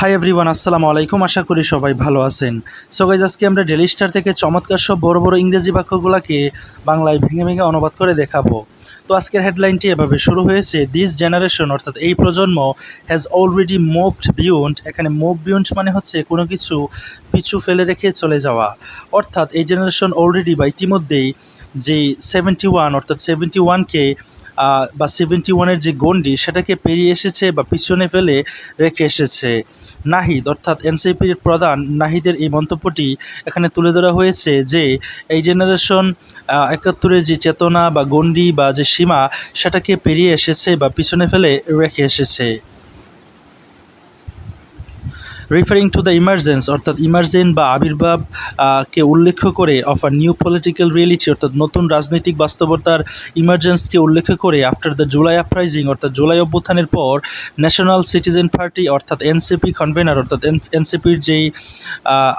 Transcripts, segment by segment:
Hi everyone আসসালামু আলাইকুম। আশা করি সবাই ভালো আছেন। সো গাইজ আজকে আমরা ডেলি স্টার থেকে চমৎকার সব বড় বড় ইংরেজি বাক্যগুলোকে বাংলায় ভেঙে ভেঙে অনুবাদ করে দেখাবো। তো আজকের হেডলাইনটি এভাবে শুরু হয়েছে। দিস জেনারেশন অর্থাৎ এই প্রজন্ম হ্যাজ অলরেডি মুভড বিয়ন্ড এখানে মুভ বিয়ন্ড মানে হচ্ছে কোনো কিছু পিছু ফেলে রেখে চলে যাওয়া। অর্থাৎ এই জেনারেশন অলরেডি বা ইতিমধ্যেই যে সেভেন্টি ওয়ান অর্থাৎ সেভেন্টি ওয়ানকে বা সেভেন্টি ওয়ানের যে গণ্ডি, সেটাকে পেরিয়ে এসেছে বা পিছনে ফেলে রেখে এসেছে। নাহিদ, অর্থাৎ এনসিপির প্রধান নাহিদের এই মন্তব্যটি এখানে তুলে ধরা হয়েছে যে এই জেনারেশন একাত্তরের যে চেতনা বা গণ্ডি বা যে সীমা, সেটাকে পেরিয়ে এসেছে বা পিছনে ফেলে রেখে এসেছে। রিফারিং টু দ্য ইমার্জেন্স অর্থাৎ ইমার্জেন্ট বা আবির্ভাব কে উল্লেখ করে of a new political reality অর্থাৎ নতুন রাজনৈতিক বাস্তবতার ইমার্জেন্সকে উল্লেখ করে আফটার দ্য জুলাই আপরাইজিং অর্থাৎ জুলাই অভ্যুত্থানের পর ন্যাশনাল সিটিজেন পার্টি অর্থাৎ এনসিপি কনভেনার অর্থাৎ এনসিপির যেই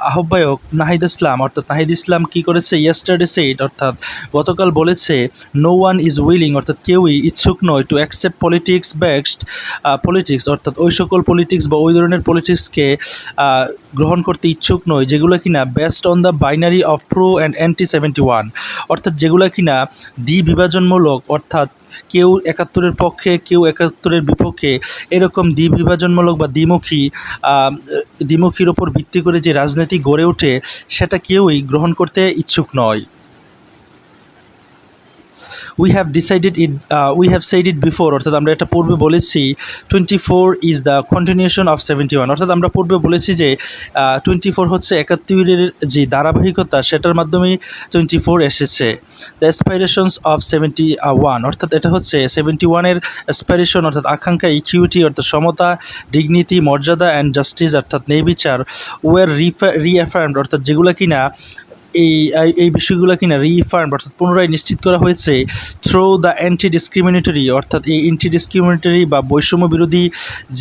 আহ্বায়ক নাহিদ ইসলাম, অর্থাৎ নাহিদ ইসলাম কী করেছে? ইয়েস্টারডে সেইট অর্থাৎ গতকাল বলেছে নো ওয়ান ইজ উইলিং অর্থাৎ কেউই ইচ্ছুক নয় to accept politics based politics অর্থাৎ ওই সকল পলিটিক্স বা ওই ধরনের পলিটিক্সকে গ্রহণ করতে ইচ্ছুক নয়, যেগুলো কিনা based on the binary of true and anti seventy one অর্থাৎ যেগুলো কিনা দ্বি বিভাজনমূলক অর্থাৎ কেউ একাত্তরের পক্ষে, কেউ একাত্তরের বিপক্ষে, এরকম দ্বি বিভাজনমূলক বা দ্বিমুখী দ্বিমুখীর ওপর ভিত্তি করে যে রাজনীতি গড়ে ওঠে, সেটা কেউই গ্রহণ করতে ইচ্ছুক নয়। We have decided it we have said it before অর্থাৎ আমরা এটা পূর্বে বলেছি twenty four is the continuation of seventy one অর্থাৎ আমরা পূর্বে বলেছি যে টোয়েন্টি ফোর হচ্ছে একাত্তরের যে ধারাবাহিকতা, সেটার মাধ্যমেই টোয়েন্টি ফোর এসেছে। The aspirations of seventy one অর্থাৎ এটা হচ্ছে সেভেন্টি ওয়ানের অ্যাসপাইরেশন অর্থাৎ আকাঙ্ক্ষা ইকিউটি অর্থাৎ সমতা ডিগনিটি মর্যাদা অ্যান্ড জাস্টিস অর্থাৎ ন্যায় বিচার ওয়ার রিঅ্যাফার্মড অর্থাৎ যেগুলো কিনা এই, এই- বিষয়গুলো কিনা রিফার্ম অর্থাৎ পুনরায় নিশ্চিত করা হয়েছে থ্রো দ্য অ্যান্টি ডিসক্রিমিনেটরি অর্থাৎ এই অ্যান্টি ডিসক্রিমিনেটরি বা বৈষম্য বিরোধী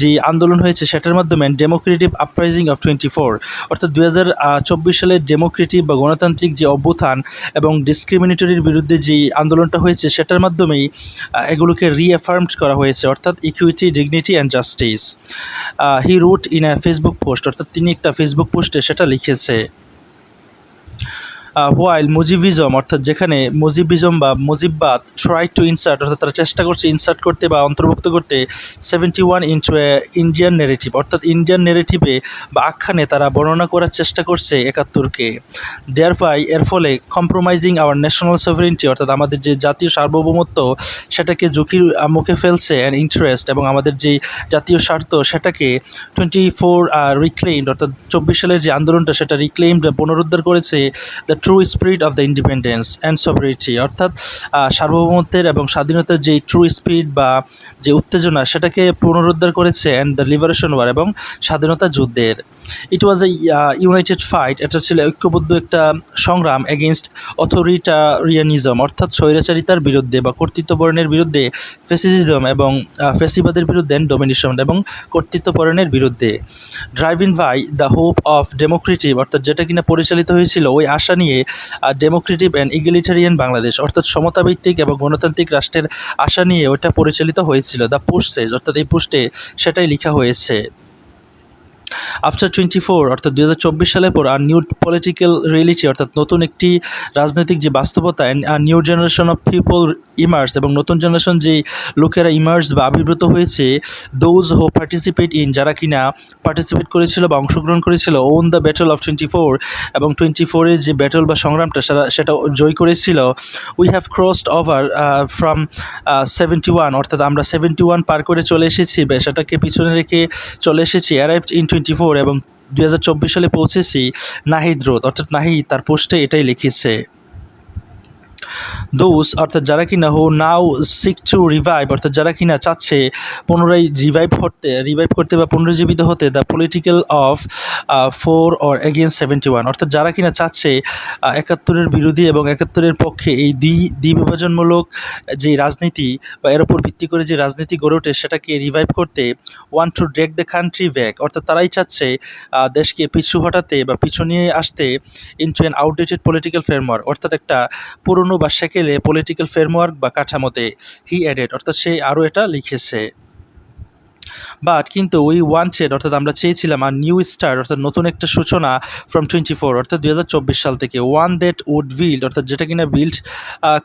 যে আন্দোলন হয়েছে, সেটার মাধ্যমে democratic uprising of twenty four অর্থাৎ দু হাজার চব্বিশ সালের ডেমোক্রেটিভ বা গণতান্ত্রিক যে অভ্যুত্থান এবং ডিসক্রিমিনেটরির বিরুদ্ধে যে আন্দোলনটা হয়েছে, সেটার মাধ্যমেই এগুলোকে রিএফার্মড করা হয়েছে, অর্থাৎ equity dignity and justice he wrote in a Facebook post অর্থাৎ তিনি একটা ফেসবুক পোস্টে সেটা লিখেছে। হোয়াইল মুজিবিজম অর্থাৎ যেখানে মুজিবিজম বা মুজিববাদ ট্রাই টু ইনসার্ট অর্থাৎ তারা চেষ্টা করছে ইনসার্ট করতে বা অন্তর্ভুক্ত করতে seventy one into Indian narrative অর্থাৎ ইন্ডিয়ান নেরেটিভে বা আখ্যানে তারা বর্ণনা করার চেষ্টা করছে একাত্তরকে। দেয়ার ফাই এর ফলে কম্প্রোমাইজিং আওয়ার ন্যাশনাল সভারেন্টি অর্থাৎ আমাদের যে জাতীয় সার্বভৌমত্ব, সেটাকে ঝুঁকির মুখে ফেলছে অ্যান্ড ইন্টারেস্ট এবং আমাদের যে জাতীয় স্বার্থ, সেটাকে টোয়েন্টি ফোর রিক্লেইমড অর্থাৎ চব্বিশ সালের যে আন্দোলনটা, সেটা রিক্লেইমড পুনরুদ্ধার করেছে the true spirit of the independence and sovereignty অর্থাৎ সার্বভৌমত্বের এবং স্বাধীনতার যে ট্রু স্পিরিট বা যে উত্তেজনা, সেটাকে পুনরুদ্ধার করেছে অ্যান্ড দ্য লিবারেশন ওয়ার এবং স্বাধীনতা যুদ্ধের। ইট ওয়াজ এ ইউনাইটেড ফাইট এটা ছিল ঐক্যবদ্ধ একটা সংগ্রাম এগেনস্ট অথরিটারিয়ানিজম অর্থাৎ স্বৈরাচারিতার বিরুদ্ধে বা কর্তৃত্ববরণের বিরুদ্ধে ফেসিজম এবং ফেসিবাদের বিরুদ্ধে ডোমিনেশন এবং কর্তৃত্বপরণের বিরুদ্ধে। Driving by the hope of democratic অর্থাৎ যেটা কিনা পরিচালিত হয়েছিল ওই আশা নিয়ে ডেমোক্রেটিভ অ্যান্ড ইগেলিটারিয়ান বাংলাদেশ অর্থাৎ সমতাভিত্তিক এবং গণতান্ত্রিক রাষ্ট্রের আশা নিয়ে ওটা পরিচালিত হয়েছিল। দ্য পোস্টেজ অর্থাৎ এই পোস্টে সেটাই লেখা হয়েছে। আফটার টোয়েন্টি ফোর অর্থাৎ দু হাজার চব্বিশ সালের পর আর নিউ পলিটিক্যাল রিয়েলিটি অর্থাৎ নতুন একটি রাজনৈতিক যে বাস্তবতা আর new generation of people emerge এবং নতুন জেনারেশন যে লোকেরা ইমার্স বা আবির্ভূত হয়েছে দোজ হো পার্টিসিপেট ইন যারা কিনা পার্টিসিপেট করেছিল বা অংশগ্রহণ করেছিল on the battle of twenty four এবং টোয়েন্টি ফোরের যে ব্যাটল বা সংগ্রামটা সেটা সেটা জয় করেছিল we have crossed over from seventy one অর্থাৎ আমরা সেভেন্টি ওয়ান পার করে চলে এসেছি, বা, সেটাকে পিছনে রেখে চলে এসেছি অ্যারাইভড ইন টোয়েন্টি ফোর এবং দুই হাজার চব্বিশ সালে পৌঁছেছি নাহিদ রোদ অর্থাৎ নাহিদ তার পোস্টে এটাই লিখেছে। দোজ অর্থাৎ যারা কিনা হো নাও সিক টু রিভাইভ অর্থাৎ যারা কিনা চাচ্ছে পুনরায় রিভাইভ করতে রিভাইভ করতে বা পুনরুজ্জীবিত হতে the political of four or against seventy one অর্থাৎ যারা কিনা চাচ্ছে একাত্তরের বিরোধী এবং একাত্তরের পক্ষে এই দ্বি, দ্বিবিভাজনমূলক যে রাজনীতি বা এর উপর ভিত্তি করে যে রাজনীতি গড়ে ওঠে, সেটাকে রিভাইভ করতে want to drag the country back অর্থাৎ তারাই চাচ্ছে দেশকে পিছু হটাতে বা পিছু নিয়ে আসতে into an outdated political framework অর্থাৎ একটা পুরনো বা সেকেলে পলিটিক্যাল ফ্রেমওয়ার্ক বা কাঠামোতে হি অ্যাডেড অর্থাৎ সে আরও এটা লিখেছে। বাট কিন্তু উই ওয়ান্টেড অর্থাৎ আমরা চেয়েছিলাম আর নিউ স্টার অর্থাৎ নতুন একটা সূচনা ফ্রম টোয়েন্টি ফোর অর্থাৎ দুই হাজার চব্বিশ সাল থেকে ওয়ান দ্যাট উড বিল্ড অর্থাৎ যেটা কিনা বিল্ড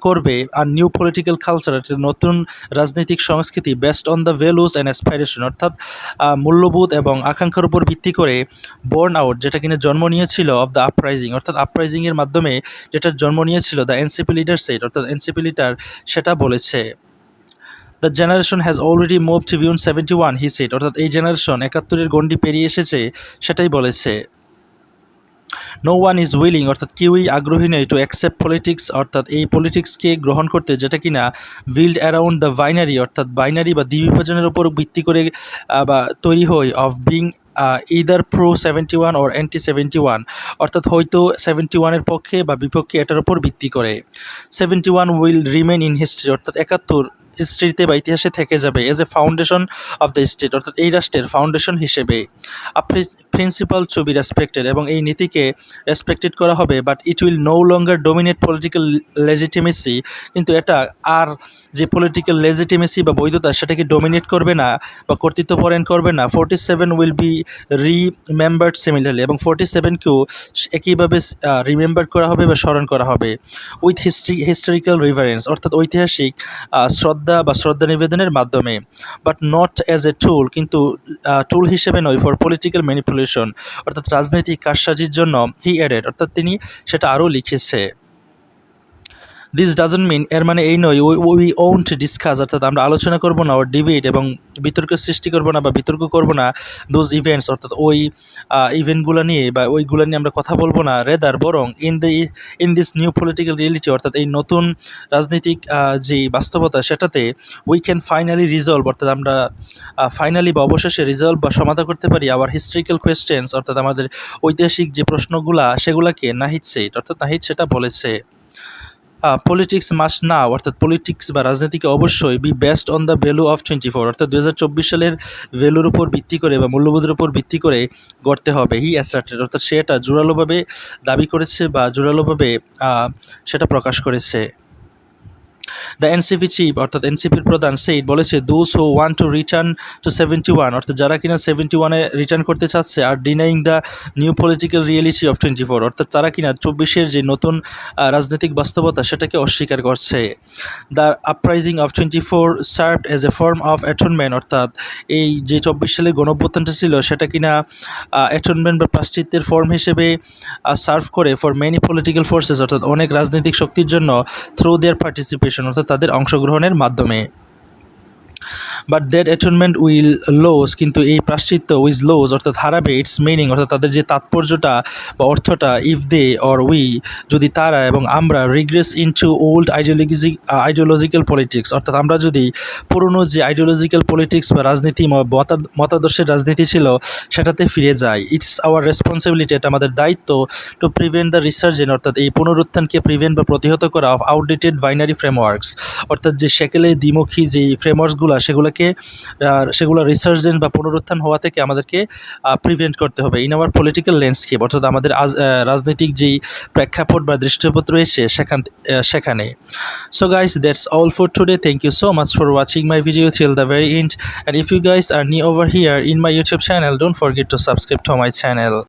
করবে আর নিউ পলিটিক্যাল কালচার অর্থাৎ নতুন রাজনৈতিক সংস্কৃতি based on the values and aspiration অর্থাৎ মূল্যবোধ এবং আকাঙ্ক্ষার উপর ভিত্তি করে বর্ন আউট যেটা কিনা জন্ম নিয়েছিল অফ দ্য আপরাইজিং অর্থাৎ আপরাইজিংয়ের মাধ্যমে যেটা জন্ম নিয়েছিল দ্য এনসিপি লিডার সেট অর্থাৎ এনসিপি লিডার সেটা বলেছে। The generation has already move to ভিউন seventy one he said অর্থাৎ এই জেনারেশন একাত্তরের গণ্ডি পেরিয়ে এসেছে, সেটাই বলেছে। নো ওয়ান ইজ উইলিং অর্থাৎ কেউই আগ্রহী নেই টু অ্যাকসেপ্ট পলিটিক্স অর্থাৎ এই পলিটিক্সকে গ্রহণ করতে, যেটা কিনা বিল্ড অ্যারাউন্ড দ্য বাইনারি অর্থাৎ বাইনারি বা দ্বিবিভাজনের উপর ভিত্তি করে বা তৈরি হয় of being either pro seventy one or anti seventy one অর্থাৎ হয়তো সেভেন্টি ওয়ানের পক্ষে বা বিপক্ষে এটার উপর ভিত্তি করে। Seventy one will remain in history অর্থাৎ একাত্তর হিস্ট্রিতে বা ইতিহাসে থেকে যাবে as a foundation of the state অর্থাৎ এই রাষ্ট্রের ফাউন্ডেশন হিসেবে। প্রিন্সিপাল টু বি রেসপেক্টেড এবং এই নীতিকে রেসপেক্টেড করা হবে but it will no longer dominate political legitimacy কিন্তু এটা আর যে পলিটিক্যাল লেজিটিমেসি বা বৈধতা সেটাকে ডোমিনেট করবে না বা কর্তৃত্বপরায়ণ করবে না। Forty seven will be remembered similarly এবং ফোর্টি সেভেনকেও একইভাবে রিমেম্বার করা হবে বা স্মরণ করা হবে। উইথ হিস্ট্রি হিস্টোরিক্যাল রিভারেন্স অর্থাৎ ঐতিহাসিক আহ, শ্রদ্ধা বা শ্রদ্ধা নিবেদনের মাধ্যমে but not as a tool কিন্তু টুল হিসেবে নয় ফর পলিটিক্যাল ম্যানিপুলেশন অর্থাৎ রাজনৈতিক কারসাজির জন্য হি অ্যাডেড অর্থাৎ তিনি সেটা আরও লিখেছে। দিস ডাজন্ট মিন এর মানে এই নয় উই ওন্ট ডিসকাস অর্থাৎ আমরা আলোচনা করব না ওর ডিবেট এবং বিতর্ক সৃষ্টি করব না বা বিতর্ক করব না দোজ ইভেন্টস অর্থাৎ ওই ইভেন্টগুলো নিয়ে বা ওইগুলো নিয়ে আমরা কথা বলব না রেদার বরং in the in this new political reality অর্থাৎ এই নতুন রাজনৈতিক যে বাস্তবতা সেটাতে উই ক্যান ফাইনালি রিজলভ অর্থাৎ আমরা ফাইনালি বা অবশেষে রিজলভ বা সমাধান করতে পারি আবার হিস্ট্রিক্যাল কোয়েশ্চেন্স অর্থাৎ আমাদের ঐতিহাসিক যে প্রশ্নগুলা, সেগুলাকে নাহিদ সেট, অর্থাৎ নাহিদ সেটা বলেছে। পলিটিক্স মাস না অর্থাৎ পলিটিক্স বা রাজনীতিকে অবশ্যই be based on the value of twenty four অর্থাৎ দু হাজার চব্বিশ সালের ভ্যালুর উপর ভিত্তি করে বা মূল্যবোধের উপর ভিত্তি করে গড়তে হবে। হি অ্যাসার্টেড অর্থাৎ সে এটা জোরালোভাবে দাবি করেছে বা জোরালোভাবে সেটা প্রকাশ করেছে। দ্য এনসিপি চিফ অর্থাৎ এনসিপির প্রধান সেইট বলেছে those who want to return to seventy one অর্থাৎ যারা কিনা সেভেন্টি ওয়ানে রিটার্ন করতে চাচ্ছে আর denying the new political reality of twenty four অর্থাৎ তারা কিনা চব্বিশের যে নতুন রাজনৈতিক বাস্তবতা সেটাকে অস্বীকার করছে। The uprising of twenty four serve as a form of atonement অর্থাৎ এই যে চব্বিশ সালের গণঅভ্যুত্থানটা ছিল, সেটা কিনা অ্যাটনমেন্ট বা প্রাশ্চিত্যের ফর্ম হিসেবে সার্ভ করে ফর মেনি পলিটিক্যাল ফোর্সেস অর্থাৎ অনেক রাজনৈতিক শক্তির জন্য থ্রু দেয়ার পার্টিসিপেশন অর্থাৎ তাদের অংশগ্রহণের মাধ্যমে। But that atonement will lose কিন্তু এই প্রাশ্চিত্য উইজ লোজ অর্থাৎ হারাবে ইটস মিনিং অর্থাৎ তাদের যে তাৎপর্যটা বা অর্থটা ইফ দে অর উই যদি তারা এবং আমরা regress into old ideology ideological politics অর্থাৎ আমরা যদি পুরনো যে আইডিওলজিক্যাল পলিটিক্স বা রাজনীতি মতাদর্শের রাজনীতি ছিল, সেটাতে ফিরে যায় ইটস আওয়ার রেসপন্সিবিলিটি এটা আমাদের দায়িত্ব টু প্রিভেন্ট দ্য রিসার্জেন অর্থাৎ এই পুনরুত্থানকে প্রিভেন্ট বা প্রতিহত করা অফ আউটডেটেড বাইনারি ফ্রেমওয়ার্কস অর্থাৎ যে সেকেলে দ্বিমুখী যে ফ্রেমওয়ার্কসগুলো সেগুলোকে আহ, সেগুলো রিসার্জেন্ট বা পুনরুত্থান হওয়া থেকে আমাদেরকে প্রিভেন্ট করতে হবে। ইন আওয়ার পলিটিক্যাল ল্যান্ডস্কেপ অর্থাৎ আমাদের রাজনৈতিক যেই প্রেক্ষাপট বা দৃষ্টিপট রয়েছে সেখান সেখানে। So guys that's all for today thank you so much for watching my video till the very end. And if you guys are new over here in my youtube channel don't forget to subscribe to my channel.